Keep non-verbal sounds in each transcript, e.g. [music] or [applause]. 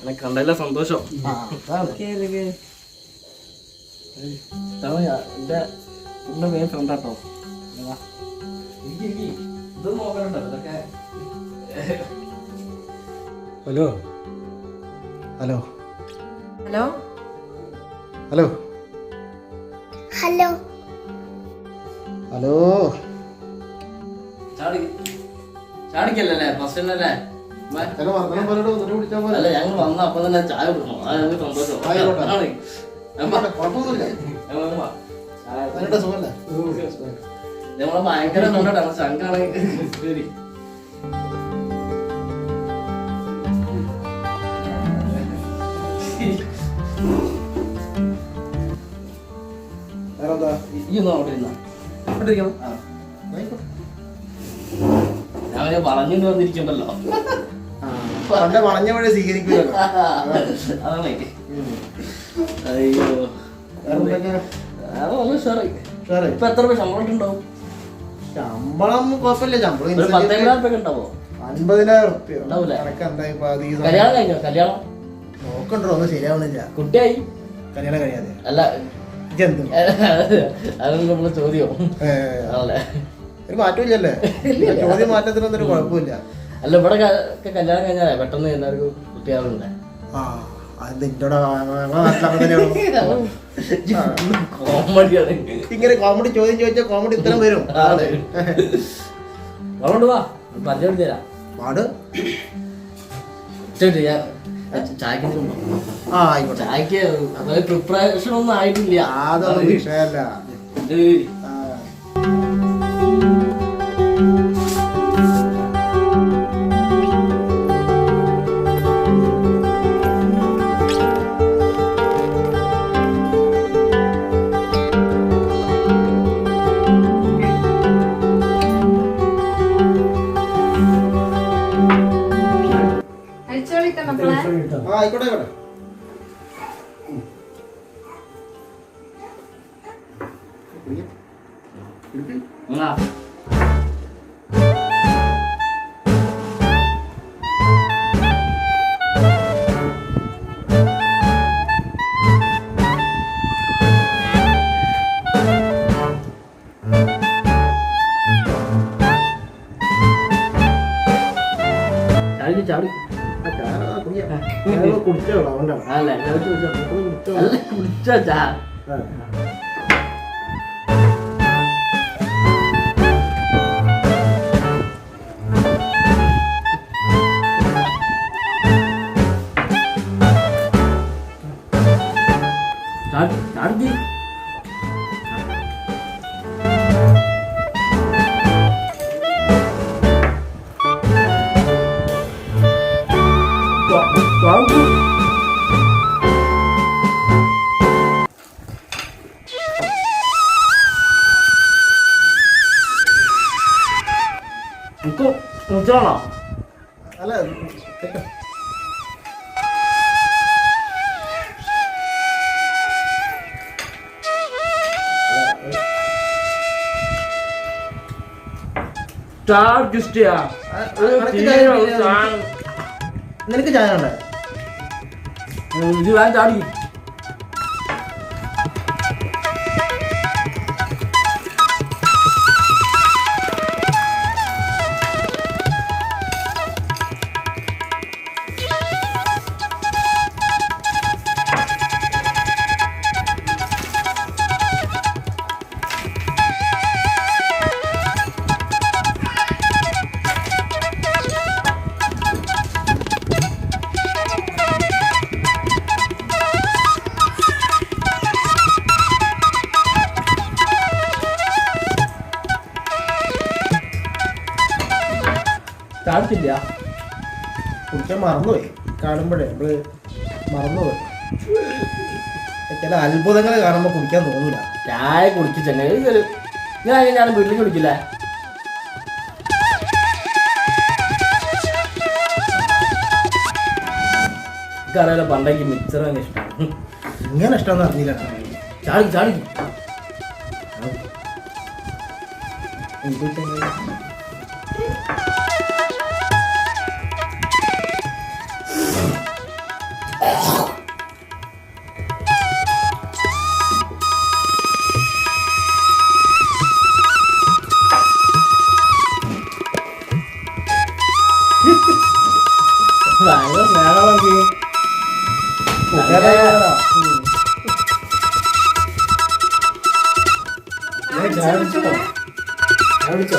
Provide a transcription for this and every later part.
എന്നെ കണ്ടതിലെ സന്തോഷം. എന്റെ ഉള്ള main friend auto hello. Hello. Hello? Hello. Hello. Hello. ചാടി ചാടിക്കല്ലേ ഫസ്റ്റ് അല്ലേ അല്ല ഞങ്ങൾ വന്ന അപ്പൊ തന്നെ ചായ കുടിക്കണം. അതാണ് സന്തോഷം. ആയിക്കോട്ടെ. ആണ്. അമ്മ, കുഴപ്പമൊന്നുമില്ല. വേറെന്താ ഈ ഒന്ന് അവിടെ ഇരുന്നാ. അവിടെ ആ. ഞാൻ പറഞ്ഞിട്ട് വന്നിരിക്കണ്ടല്ലോ പണ്ട് വളഞ്ഞ വഴി സ്വീകരിക്കില്ലല്ലോ അതാണ് അയ്യോ. നല്ല ഉഷാറ്. ഇപ്പൊ എത്ര രൂപ ശമ്പളം ഉണ്ടാവും? ശമ്പളം കുഴപ്പമില്ല. ശമ്പളം പത്തേഴായിരം രൂപ ഉണ്ടാവോ? അൻപതിനായിരം അത് കല്യാണം കഴിഞ്ഞോ? കല്യാണം? നോക്കണ്ടോ? ഒന്നും ശരിയാവണില്ല. കുട്ടിയായി? കല്യാണം കഴിയാതെ. അല്ല ഇതെന്ത് അതാണ് നമ്മളെ ചോദ്യം ഏ, ആണല്ലേ? ഒരു മാറ്റമില്ലല്ലേ ചോദ്യം മാറ്റത്തിനൊന്നും ഒരു കുഴപ്പമില്ല. അല്ല ഇവിടെ കല്യാണം കഴിഞ്ഞാലേ പെട്ടെന്ന് എല്ലാവർക്കും ആ അത് കോമഡിയാണ് ഇങ്ങനെ കോമഡി ചോദ്യം ചോദിച്ചാൽ കോമഡി ഇത്തരം വരും. അതുകൊണ്ട് വാ തരാം. പാട്. ശരി, ഞാൻ? ആ ആയിക്കോട്ടെ. ചായക്ക് അതായത് പ്രിപ്പറേഷൻ ഒന്നും ആയിട്ടില്ല അതൊന്നും വിഷയമല്ല. ആ. ചാടി. ചാടി കുടിച്ചോ അതുകൊണ്ടാണ്. അല്ലേ ചാടി കുടിച്ചോ? അല്ല കുടിച്ചോ ചാ. എനിക്ക് അല്ല സ്റ്റാർ ഗിസ്റ്റിയാ നിനക്ക് ചായ ഉണ്ടോ ഇത് ഞാൻ ചാടി. ചാടിച്ചില്ല കുടിക്കാൻ മറന്നുപോയി. കാണുമ്പോഴേ നമ്മൾ മറന്നുപോയി. ചില അത്ഭുതങ്ങൾ കാണുമ്പോൾ കുടിക്കാൻ തോന്നൂല. ചായ കുടിച്ച് ഞാൻ ഞാൻ വീട്ടിൽ കുടിക്കില്ല? എനിക്കറിയാലോ പണ്ടെങ്കിൽ മിക്സറാണ് ഇഷ്ടമാണ്. ഇങ്ങനെ ഇഷ്ടമെന്ന് അറിഞ്ഞില്ല ചാടി ചാടി. Banget nah lagi. Bukan ya. Ya jangan lucu. Jangan lucu.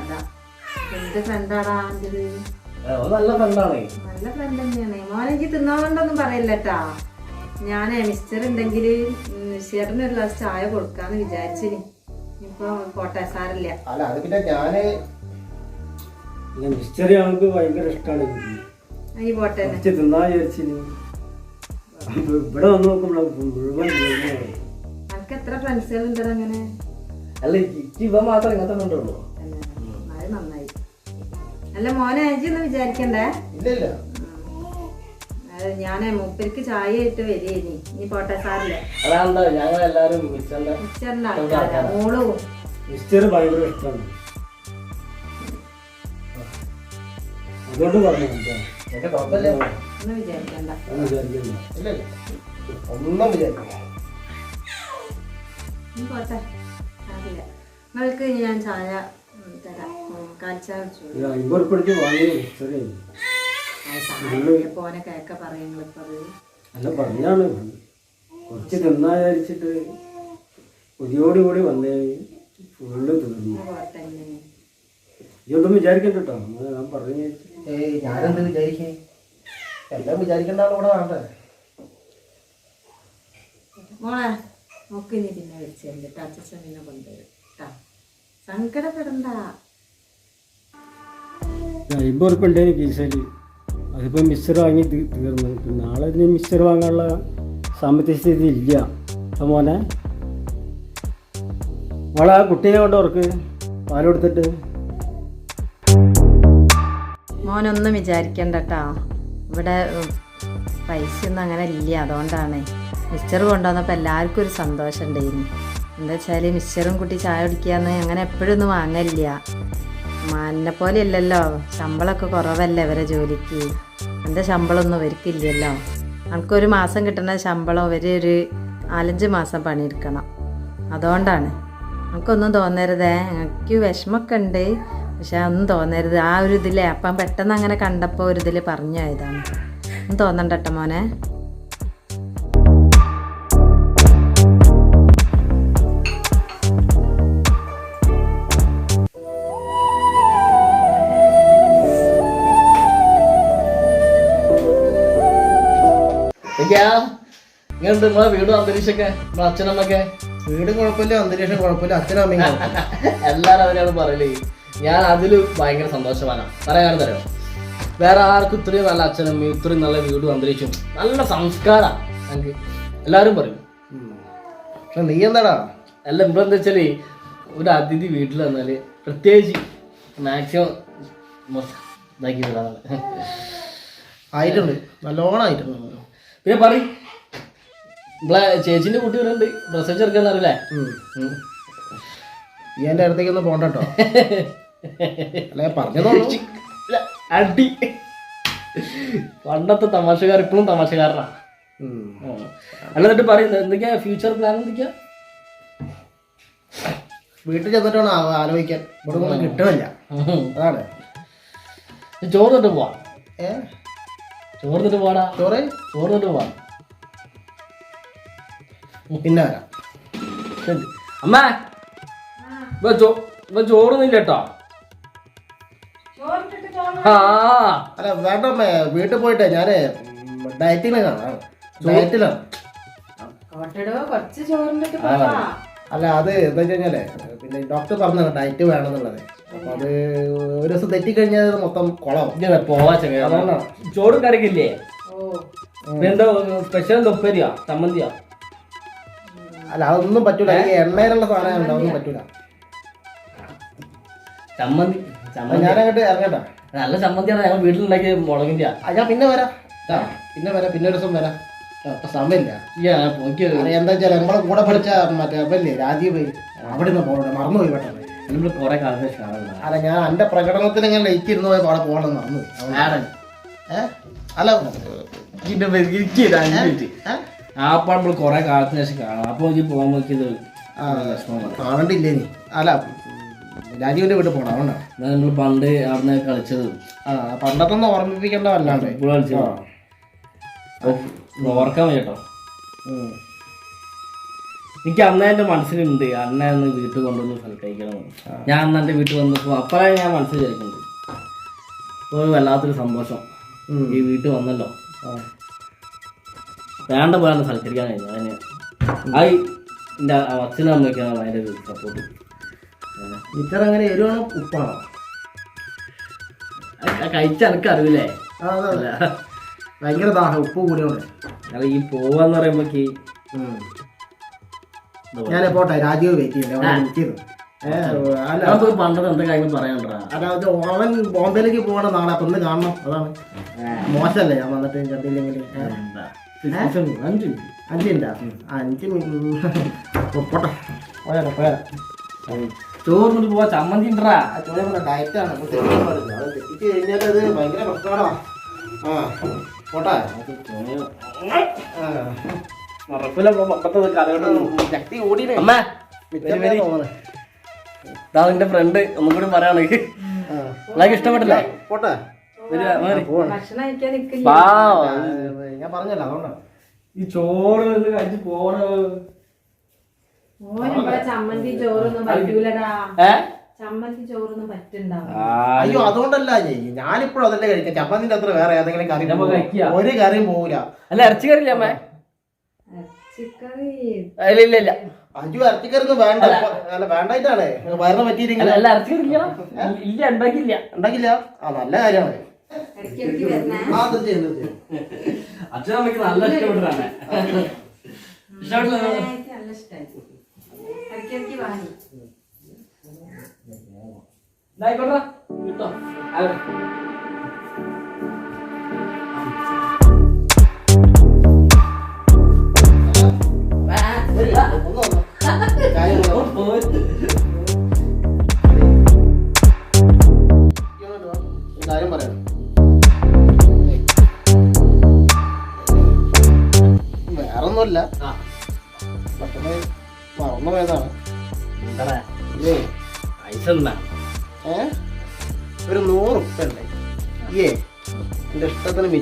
കഥ ഫ്രണ്ടാടാ എന്റെത് നല്ല ഫ്രണ്ടാണ് നല്ല ഫ്രണ്ട് തന്നെയാണ്. മോനെനിക്ക് തിന്നോണ്ടൊന്നും പറയില്ലട്ടാ ഞാനേ മിസ്റ്റർ ഉണ്ടെങ്കിൽ ചേട്ടന് ഒരു ഗ്ലാസ് ചായ കൊടുക്കാന്ന് വിചാരിച്ചിന്. ഇപ്പൊ പോട്ടെ സാറില്ല അല്ല അത് പിന്നെ ഞാൻ മിസ്റ്ററി അവൾക്ക് ഭയങ്കര ഇഷ്ടമാണ് ഈ പോട്ടെ തന്നെ. കുറച്ച് തിന്നാ വിചാരിച്ചിന്. അപ്പൊ ഇവിടെ വന്ന് നോക്കുമ്പോൾ മുഴുവൻ തീർന്നതായി. എത്ര ഫ്രണ്ട്സുകൾ ഉണ്ട് അങ്ങനെ? അല്ല ഇവ മാത്രം ഇങ്ങനത്തെ ഫ്രണ്ടുള്ളൂ നന്നായി അല്ല മോനെ അജി ഒന്ന് വിചാരിക്കണ്ടേ? ഇല്ല ഇല്ല അത് ഞാനേ മൂപ്പർക്ക് ചായ ഇട്ട് വരികയിനി ഇനി പോട്ടെ സാറില്ല? അതാണ്ടോ ഞങ്ങൾ എല്ലാരും മിച്ചന്റെ മിക്സറിന്റെ ആൾക്കാരാ. മോളും. മിസ്റ്റർ ഭയങ്കര ഇഷ്ടമാണ്. അതുകൊണ്ട് പറഞ്ഞു ഒന്നും വിചാരിക്കണ്ട. ഒന്നും വിചാരിക്കണ്ട. പോട്ടെ സാറില്ല. നിങ്ങൾക്ക് ഞാൻ ചായ തരാം അമ്പത് ഉറുപ്പിക വാങ്ങിയ മിസ്റ്ററി പോനെ കേക്ക അത്. അല്ല പറഞ്ഞാണ് കുറച്ച് തിന്നാ വിചാരിച്ചിട്ട് കൂടി വന്നേ. ഫുള്ള് തീർന്നു ഇതൊന്നും വിചാരിക്കണ്ട കേട്ടോ ഞാൻ പറഞ്ഞു ഏയ് ഞാനെന്ത് വിചാരിക്കേ? എല്ലാം വിചാരിക്കണ്ടാണ് ഇവിടെ വേണ്ടേ? മോളെ നോക്ക് ഇനി പിന്നെ വിളിച്ചിട്ടുണ്ട് അച്ഛൻ പിന്നെ കൊണ്ടുവരും. കേട്ടാ സങ്കടപ്പെടണ്ട. അമ്പത് ഉറുപ്പ് ഉണ്ടായിരുന്നു കീശയിൽ അതിപ്പോൾ മിക്സർ വാങ്ങി തീർന്നു. നാളെ ഇനി മിക്സർ വാങ്ങാനുള്ള സാമ്പത്തിക സ്ഥിതി ഇല്ല. മോനെ. മോളെ ആ കുട്ടീനെ കൊണ്ട് ഓർക്ക് പാൽ കൊടുത്തിട്ട്. മോനൊന്നും വിചാരിക്കണ്ട കേട്ടോ ഇവിടെ പൈസ ഒന്നും അങ്ങനെ ഇല്ല. അതുകൊണ്ടാണ്. മിക്സർ കൊണ്ടുവന്നപ്പോൾ എല്ലാവർക്കും ഒരു സന്തോഷം ഉണ്ടായിരുന്നു എന്താ വെച്ചാൽ മിക്സറും കുട്ടി ചായ കുടിക്കാന്ന് അങ്ങനെ എപ്പോഴും ഒന്നും വാങ്ങലില്ല. മാനിനെ പോലെ ഇല്ലല്ലോ ശമ്പളമൊക്കെ കുറവല്ലേ ഇവരെ ജോലിക്ക്. എന്റെ ശമ്പളമൊന്നും ഇവർക്കില്ലല്ലോ. നമുക്കൊരു മാസം കിട്ടുന്ന ശമ്പളം ഇവർ ഒരു നാലഞ്ച് മാസം പണിയെടുക്കണം. അതുകൊണ്ടാണ്. നമുക്കൊന്നും തോന്നരുതേ. എനിക്ക് വിഷമമൊക്കെ ഉണ്ട്. പക്ഷെ ഒന്നും തോന്നരുത്. ആ ഒരു ഇതിലേ അപ്പം പെട്ടെന്ന് അങ്ങനെ കണ്ടപ്പോൾ ഒരു ഇതിൽ പറഞ്ഞു ആയതാണ് ഒന്നും തോന്നണ്ട മോനെ. ഇങ്ങനെയുണ്ട് നമ്മളെ വീടും അന്തരീക്ഷമൊക്കെ നമ്മളെ അച്ഛനമ്മൊക്കെ വീടും കുഴപ്പമില്ല അന്തരീക്ഷം കുഴപ്പമില്ല അച്ഛനും അമ്മയും എല്ലാവരും അവരെയാണ് പറയലേ. ഞാൻ അതിൽ ഭയങ്കര സന്തോഷമാണ് പറയാൻ തരാം. വേറെ ആർക്കും ഇത്രയും നല്ല അച്ഛനും ഇത്രയും നല്ല വീടും അന്തരീക്ഷവും നല്ല സംസ്കാരം എനിക്ക്. എല്ലാവരും പറയും. പക്ഷെ നീ എന്താടാ? അല്ല ഇവിടെ എന്താ വെച്ചാൽ ഒരു അതിഥി വീട്ടിൽ വന്നാൽ പ്രത്യേകിച്ച് മാക്സിമം ഇതാക്കി വിടാനാണ് ആയിട്ടുണ്ട് നല്ലോണം ആയിട്ടുണ്ട്. പിന്നെ പറയും. നമ്മളെ ചേച്ചിന്റെ കുട്ടി വരുന്നുണ്ട് പ്രസവിച്ചെടുക്കാൻ അറിയില്ലേ? ഉം. ഈ എന്റെ അടുത്തേക്കൊന്നും പോണ്ട കേട്ടോ. അല്ലെ പറഞ്ഞതോ അടി. പണ്ടത്തെ തമാശക്കാർ ഇപ്പോഴും തമാശക്കാരനാ. ഉം. ഉം. അല്ല എന്നിട്ട് പറയുന്നത് എന്തൊക്കെയാ? ഫ്യൂച്ചർ പ്ലാൻ എന്തൊക്കെയാ? വീട്ടിൽ ചെന്നിട്ട് വേണം ആലോചിക്കാൻ. ഇവിടെ ഒന്നും കിട്ടുന്നില്ല അതാണ്. ചോറ് തൊട്ട് പോവാം? ചോറ് തൊട്ട് പോവാടാ ചോറ്? ചോറ് തൊട്ട് പോവാം പിന്നെ വരാം. ശരി. അമ്മ ഇപ്പൊ ചോ ഇപ്പൊ ചോറൊന്നുമില്ല കേട്ടോ ആ. അല്ല വേണ്ട അമ്മേ വീട്ടിൽ പോയിട്ടേ ഞാൻ ഡയറ്റിലാണ് അല്ല അത് എന്താ വെച്ച് കഴിഞ്ഞാലേ പിന്നെ ഡോക്ടർ പറഞ്ഞു ഡയറ്റ് വേണമെന്നുള്ളത്. അപ്പൊ അത് ഒരു ദിവസം തെറ്റിക്കഴിഞ്ഞാൽ അത് മൊത്തം കുളമാവും പോവാ അതുകൊണ്ടാണ്. ചോറും കറിക്കില്ലേ എന്തോ സ്പെഷ്യൽ എന്തോ ഉപ്പേരിയാ? ചമ്മന്തിയാ? അല്ല അതൊന്നും പറ്റൂല. ഈ എണ്ണയിലുള്ള സാധനം അതൊന്നും പറ്റൂല. ചമ്മന്തി അപ്പൊ ചമ്മന്തി ഞാനങ്ങോട്ട് ഇറങ്ങട്ടാ. നല്ല ചമ്മന്തിയാണ് ഞങ്ങൾ വീട്ടിലുണ്ടാക്കിയ മുളകിന്റെ ആ, ഞാൻ പിന്നെ വരാം. ട്ടാ. പിന്നെ വരാം പിന്നെ ഒരു ദിവസം വരാം. ട്ടാ, ഇപ്പൊ സമയമില്ല. എനിക്ക് എന്താ വെച്ചാൽ നമ്മളെ കൂടെ പഠിച്ച മറ്റേ അവല്ലേ രാജീവ്. അവിടെ നിന്ന് പോകണ്ട മറന്നുപോയി പെട്ടെന്ന്. നമ്മൾ കുറെ കാലത്ത് കാണുന്ന അല്ല ഞാൻ എന്റെ പ്രകടനത്തിന് ഞാൻ ലൈറ്റ് ഇരുന്ന് പോയി അവിടെ പോകണം നടന്നു. ആടൻ അല്ല? ആപ്പാ നമ്മൾ കുറെ കാലത്തിന് ശേഷം കാണാം. അപ്പൊ ഇത് പോകുമ്പോ ഇത് കാണണ്ടില്ലേ നീ? അല്ല രാജീവിന്റെ വീട്ടിൽ പോകണം അതുകൊണ്ടാണ് നമ്മൾ പണ്ട് അവിടെ കളിച്ചത്. ആ പണ്ടത്തെ ഒന്ന് ഓർമ്മിപ്പിക്കേണ്ട വല്ലാണ്ട്. ഓർക്കാൻ വയ്യ കേട്ടോ ഉം. എനിക്ക് അന്ന് എന്റെ മനസ്സിലുണ്ട്. അന്ന ഒന്ന് വീട്ടിൽ കൊണ്ടുവന്ന് സൽക്കരിക്കണം. ഞാൻ അന്ന് എന്റെ വീട്ടിൽ വന്നപ്പോ അപ്പോഴാണ് ഞാൻ മനസ്സിൽ വിചാരിക്കുന്നത്. ഒരു വല്ലാത്തൊരു സന്തോഷം. ഈ വീട്ടിൽ വന്നല്ലോ. വേണ്ട പോലെ സൽക്കരിക്കാൻ കഴിഞ്ഞു. അതിന് ആ എന്റെ അച്ഛനും അമ്മയ്ക്കാണ് അതിന്റെ സപ്പോർട്ട് ഇത്ര അങ്ങനെ എരുവാണോ ഉപ്പാണോ? കഴിച്ച എനിക്ക് അറിവില്ലേ. ഭയങ്കര ദാഹം ഉപ്പ് കൂടിയോണ്ട് ഈ പോവാന്ന് പറയുമ്പോക്ക് ഞാൻ പോട്ടെ രാജീവ് വെയിറ്റ് ചെയ്യണ്ടേ എന്താ കാര്യം അതായത് അവൻ ബോംബെയിലേക്ക് പോകണ നാളെ അപ്പൊ കാണണം അതാണ്. മോശമല്ലേ ഞാൻ വന്നിട്ട് കണ്ടില്ലെങ്കിൽ? അഞ്ച് അഞ്ചിന്റെ അഞ്ച് [laughs] പോട്ടെ. പോയാലോ പോയാലോ. ചോറിന് പോവാ ചമ്മന്തി ഉണ്ടാ ഡയറ്റാണ് തെറ്റിച്ച് കഴിഞ്ഞാൽ അത് ഭയങ്കര പ്രശ്നമാണോ? ആ പോട്ടെ. ശക്തി അമ്മ. ഇതാ നിന്റെ ഫ്രണ്ട് ഒന്നും കൂടി പറയാണെങ്കിൽ ഇഷ്ടപ്പെട്ടില്ലേ? പോട്ടെ. ഞാൻ പറഞ്ഞല്ലോ അതുകൊണ്ടാണ്. ഈ ചോറ് കഴിച്ച് പോണ ചമ്മന്തി ചോറൊന്നും പറ്റൂലടാ. ഏ? ചമ്മന്തി ചോറൊന്നും പറ്റുണ്ടാവും. അയ്യോ അതുകൊണ്ടല്ല ഞാൻ- ഞാനിപ്പോഴും അതല്ലേ കഴിക്കാം. ചമ്മന്തിന്റെ അത്ര വേറെ ഏതെങ്കിലും കറി. ഒരു കറിയും പോവില്ല അല്ല ഇറച്ചി കറിയില്ല അമ്മ? ഇല്ല അഞ്ചു ഇറച്ചിക്കറി ഒന്നും വേണ്ട. അല്ല. വേണ്ടായിട്ടാണ്. വയറിനെ പറ്റിയില്ലെങ്കിൽ അല്ല ഇറച്ചി കറി ഇല്ല ഉണ്ടാക്കില്ല ഉണ്ടാക്കില്ല ആ നല്ല കാര്യമാണ്. അച്ഛൻ അമ്മയ്ക്ക് നല്ല ഇഷ്ടപ്പെട്ടാണ് ഇഷ്ടപ്പെട്ടില്ല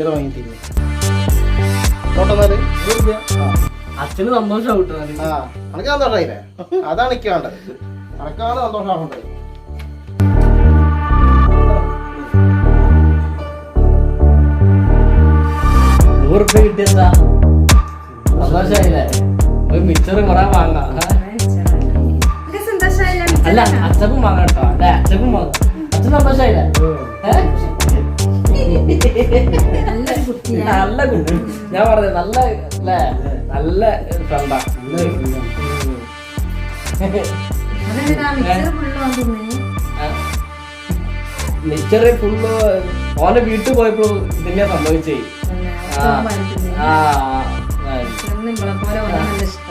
മിച്ചർ വാങ്ങി തരും അച്ഛന് സന്തോഷം കിട്ടുന്നത് ആ അനക്ക് സന്തോഷമായില്ലേ അതാണ് എനിക്ക് വേണ്ടത്. അനക്കാണ് സന്തോഷമാവേണ്ടത് നൂറ് രൂപ കിട്ടിയതാ സന്തോഷമായില്ലേ ഒരു മിച്ചറ് കുറെ വാങ്ങാം? അല്ല അച്ഛക്കും വാങ്ങാം കേട്ടോ. അല്ലെ? അച്ഛക്കും വാങ്ങാം. അച്ഛൻ സന്തോഷമായില്ലേ ഏ? നല്ല കുട്ടി. ഞാൻ പറഞ്ഞത് നല്ല അല്ലേ? നല്ല ഫ്രണ്ടാ. മിച്ചറ് ഫുള്ള് ഓന്റെ വീട്ടിൽ പോയപ്പോ ഇതന്നെയാ സംഭവിച്ചേ ആ ആ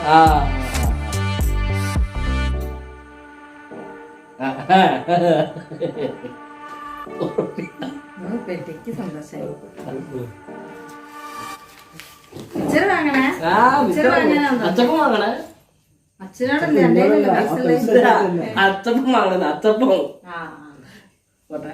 ആ. ആ പെട്ടിക്ക് സന്തോഷമായി വാങ്ങണേ? വാങ്ങണേ അച്ഛനോടല്ലേ അച്ഛപ്പം കയ്യിലല്ലേ പൈസ അച്ചപ്പം വാങ്ങണേ. അച്ചപ്പം ആ. പോട്ടെ.